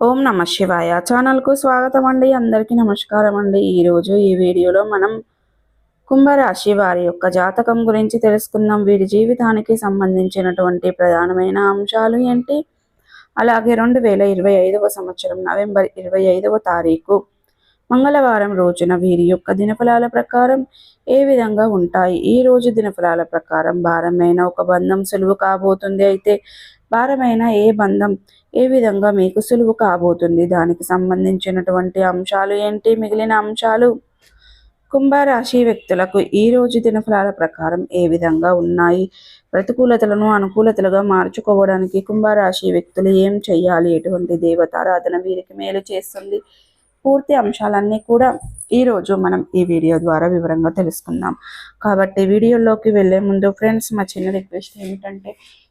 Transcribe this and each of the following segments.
ఓం నమ శివాయ. ఛానల్కు స్వాగతం అండి అందరికీ నమస్కారం అండి ఈరోజు ఈ వీడియోలో మనం కుంభరాశి వారి యొక్క జాతకం గురించి తెలుసుకుందాం. వీరి జీవితానికి సంబంధించినటువంటి ప్రధానమైన అంశాలు ఏంటి? అలాగే రెండు వేల ఇరవై ఐదవ సంవత్సరం నవంబర్ ఇరవై ఐదవ తారీఖు మంగళవారం రోజున వీరి యొక్క దినఫలాల ప్రకారం ఏ విధంగా ఉంటాయి? ఈ రోజు దినఫలాల ప్రకారం భారమైన ఒక బంధం సులువు కాబోతుంది. అయితే భారమైన ఏ బంధం ఏ విధంగా మీకు సులువు కాబోతుంది? దానికి సంబంధించినటువంటి అంశాలు ఏంటి? మిగిలిన అంశాలు? కుంభరాశి వ్యక్తులకు ఈ రోజు దినఫలాల ప్రకారం ఏ విధంగా ఉన్నాయి? ప్రతికూలతలను అనుకూలతలుగా మార్చుకోవడానికి కుంభరాశి వ్యక్తులు ఏం చేయాలి ఎటువంటి దేవతారాధన వీరికి మేలు చేస్తుంది? పూర్తి అంశాలన్నీ కూడా ఈరోజు మనం ఈ వీడియో ద్వారా వివరంగా తెలుసుకుందాం. కాబట్టి వీడియోలోకి వెళ్ళే ముందు ఫ్రెండ్స్ మా చిన్న రిక్వెస్ట్ ఏమిటంటే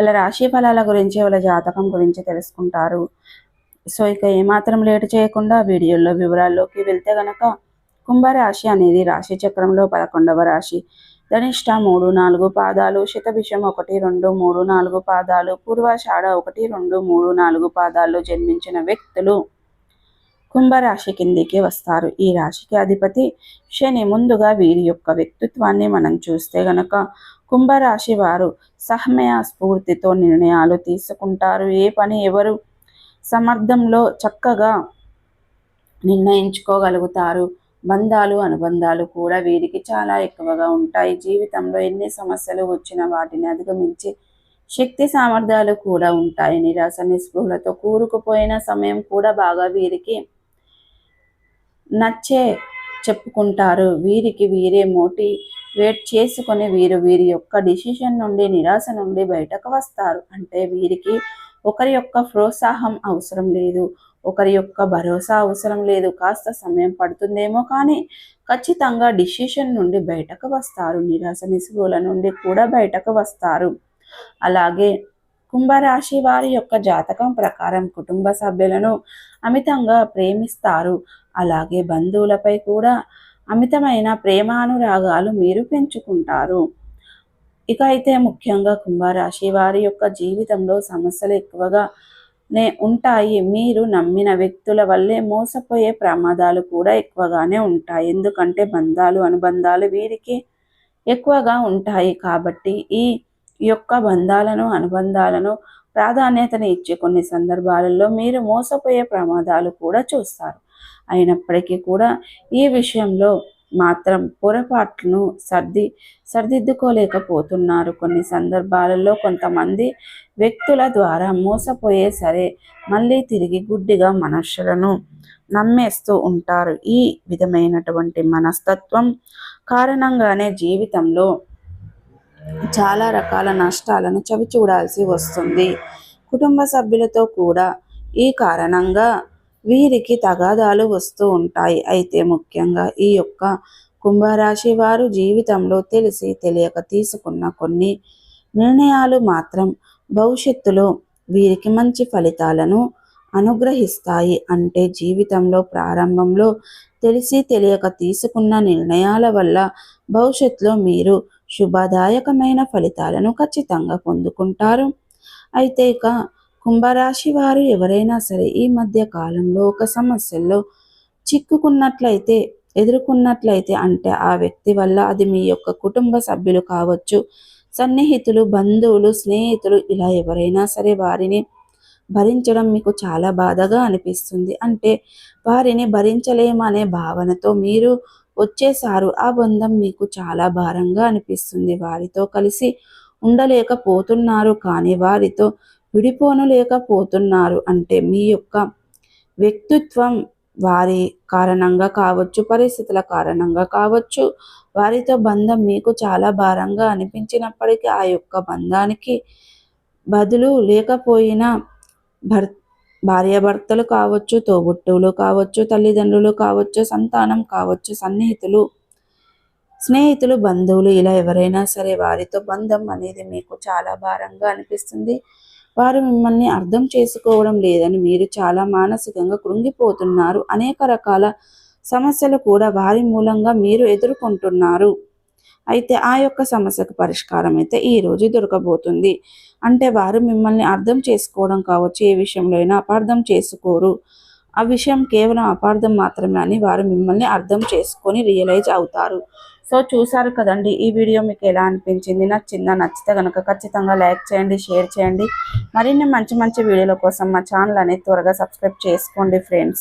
వాళ్ళ రాశి ఫలాల గురించి వాళ్ళ జాతకం గురించి తెలుసుకుంటారు. సో ఇక ఏమాత్రం లేట్ చేయకుండా వీడియోలో వివరాల్లోకి వెళ్తే గనక కుంభరాశి అనేది రాశి చక్రంలో పదకొండవ రాశి. ధనిష్ట మూడు నాలుగు పాదాలు శతభిషం ఒకటి రెండు మూడు నాలుగు పాదాలు పూర్వాషాఢ ఒకటి రెండు మూడు నాలుగు పాదాల్లో జన్మించిన వ్యక్తులు. కుంభరాశి కిందికి వస్తారు. ఈ రాశికి అధిపతి శని ముందుగా వీరి యొక్క వ్యక్తిత్వాన్ని మనం చూస్తే గనక కుంభరాశి వారు సహమయ స్ఫూర్తితో నిర్ణయాలు తీసుకుంటారు. ఏ పని ఎవరు సమర్థంలో చక్కగా నిర్ణయించుకోగలుగుతారు. బంధాలు అనుబంధాలు కూడా వీరికి చాలా ఎక్కువగా ఉంటాయి. జీవితంలో ఎన్ని సమస్యలు వచ్చినా వాటిని అధిగమించి శక్తి సామర్థ్యాలు కూడా ఉంటాయి. నిరాశ నిస్పృహలతో కూరుకుపోయిన సమయం కూడా బాగా వీరికి నచ్చే చెప్పుకుంటారు. వీరికి వీరే మోటి. వెయిట్ చేసుకొని వీరు వీరి యొక్క డిసిషన్ నుండి నిరాశ నుండి బయటకు వస్తారు. అంటే వీరికి ఒకరి యొక్క ప్రోత్సాహం అవసరం లేదు. ఒకరి యొక్క భరోసా అవసరం లేదు. కాస్త సమయం పడుతుందేమో కానీ ఖచ్చితంగా డిసిషన్ నుండి బయటకు వస్తారు. నిరాశ నిసుగుల నుండి కూడా బయటకు వస్తారు. అలాగే కుంభరాశి వారి యొక్క జాతకం ప్రకారం కుటుంబ సభ్యులను అమితంగా ప్రేమిస్తారు. అలాగే బంధువులపై కూడా అమితమైన ప్రేమానురాగాలు మీరు పెంచుకుంటారు. ఇక అయితే ముఖ్యంగా కుంభరాశి వారి యొక్క జీవితంలో సమస్యలు ఎక్కువగా నే ఉంటాయి. మీరు నమ్మిన వ్యక్తుల వల్లే మోసపోయే ప్రమాదాలు కూడా ఎక్కువగానే ఉంటాయి. ఎందుకంటే బంధాలు అనుబంధాలు వీరికి ఎక్కువగా ఉంటాయి కాబట్టి ఈ యొక్క బంధాలను అనుబంధాలను ప్రాధాన్యతను ఇచ్చే కొన్ని సందర్భాలలో మీరు మోసపోయే ప్రమాదాలు కూడా చూస్తారు. అయినప్పటికీ కూడా ఈ విషయంలో మాత్రం పొరపాట్లను సర్ది సర్దిద్దుకోలేకపోతున్నారు. కొన్ని సందర్భాలలో కొంతమంది వ్యక్తుల ద్వారా మోసపోయే సరే మళ్ళీ తిరిగి గుడ్డిగా మనుషులను నమ్మేస్తూ ఉంటారు. ఈ విధమైనటువంటి మనస్తత్వం కారణంగానే జీవితంలో చాలా రకాల నష్టాలను చవిచూడాల్సి వస్తుంది. కుటుంబ సభ్యులతో కూడా ఈ కారణంగా వీరికి తగాదాలు వస్తూ ఉంటాయి. అయితే ముఖ్యంగా ఈ యొక్క కుంభరాశి వారు జీవితంలో తెలిసి తెలియక తీసుకున్న కొన్ని నిర్ణయాలు మాత్రం భవిష్యత్తులో వీరికి మంచి ఫలితాలను అనుగ్రహిస్తాయి. అంటే జీవితంలో ప్రారంభంలో తెలిసి తెలియక తీసుకున్న నిర్ణయాల వల్ల భవిష్యత్తులో మీరు శుభదాయకమైన ఫలితాలను ఖచ్చితంగా పొందుకుంటారు. అయితే ఇక కుంభరాశి వారు ఎవరైనా సరే ఈ మధ్య కాలంలో ఒక సమస్యల్లో చిక్కుకున్నట్లయితే ఎదుర్కొన్నట్లయితే అంటే ఆ వ్యక్తి వల్ల అది మీ యొక్క కుటుంబ సభ్యులు కావచ్చు సన్నిహితులు బంధువులు స్నేహితులు ఇలా ఎవరైనా సరే వారిని భరించడం మీకు చాలా బాధగా అనిపిస్తుంది. అంటే వారిని భరించలేమనే భావనతో మీరు వచ్చేసారు ఆ బంధం మీకు చాలా భారంగా అనిపిస్తుంది. వారితో కలిసి ఉండలేకపోతున్నారు. కానీ వారితో విడిపోనలేకపోతున్నారు. అంటే మీ యొక్క వ్యక్తిత్వం వారి కారణంగా కావచ్చు పరిస్థితుల కారణంగా కావచ్చు వారితో బంధం మీకు చాలా భారంగా అనిపించినప్పటికీ ఆ యొక్క బంధానికి బదులు లేకపోయినా భర్త భార్యాభర్తలు కావచ్చు తోబుట్టువులు కావచ్చు తల్లిదండ్రులు కావచ్చు సంతానం కావచ్చు సన్నిహితులు స్నేహితులు బంధువులు ఇలా ఎవరైనా సరే వారితో బంధం అనేది మీకు చాలా భారంగా అనిపిస్తుంది. వారు మిమ్మల్ని అర్థం చేసుకోవడం లేదని మీరు చాలా మానసికంగా కృంగిపోతున్నారు. అనేక రకాల సమస్యలు కూడా వారి మూలంగా మీరు ఎదుర్కొంటున్నారు. అయితే ఆ యొక్క సమస్యకు పరిష్కారం అయితే ఈ రోజు దొరకబోతుంది. అంటే వారు మిమ్మల్ని అర్థం చేసుకోవడం కావచ్చు ఏ విషయంలో అయినా అపార్థం చేసుకోరు. ఆ విషయం కేవలం అపార్థం మాత్రమే అని వారు మిమ్మల్ని అర్థం చేసుకొని రియలైజ్ అవుతారు. సో చూసారు కదండి ఈ వీడియో మీకు ఎలా అనిపించింది? నచ్చిందా? నచ్చితే కనుక ఖచ్చితంగా లైక్ చేయండి షేర్ చేయండి. మరిన్ని మంచి మంచి వీడియోల కోసం మా ఛానల్ అనేది త్వరగా సబ్స్క్రైబ్ చేసుకోండి ఫ్రెండ్స్.